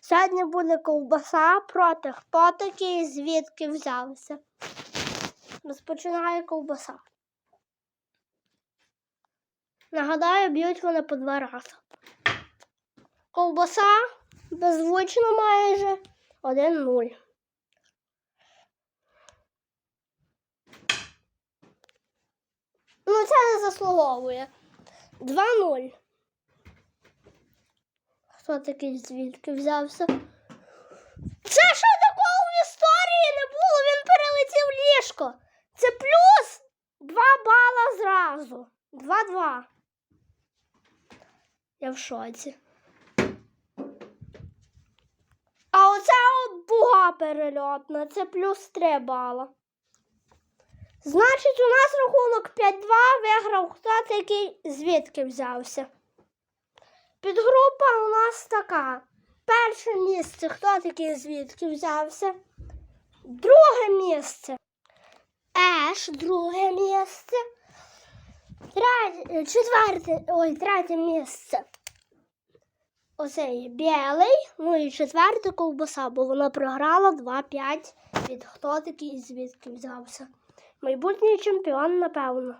Сьогодні буде ковбаса проти хто такий і звідки взялися. Розпочинає ковбаса. Нагадаю, б'ють вони по два рази. Ковбаса беззвучно майже 1-0. Ну, це не заслуговує. 2-0. Хто такий звідки взявся? Це що такого в історії не було? Він перелетів ліжко. Це плюс 2 бала зразу. 2-2. Я в шоці. А оце от буга перельотна. Це плюс 3 бала. Значить, у нас рахунок 5-2 виграв хто такий звідки взявся. Підгрупа у нас така. Перше місце, хто такий звідки взявся. Друге місце. Еш, друге місце. Третє, четверте, ой, третє місце. Оцей білий, ну і четверте ковбаса, бо вона програла 2-5 від хто такий звідки взявся. Майбутній чемпіон, напевно.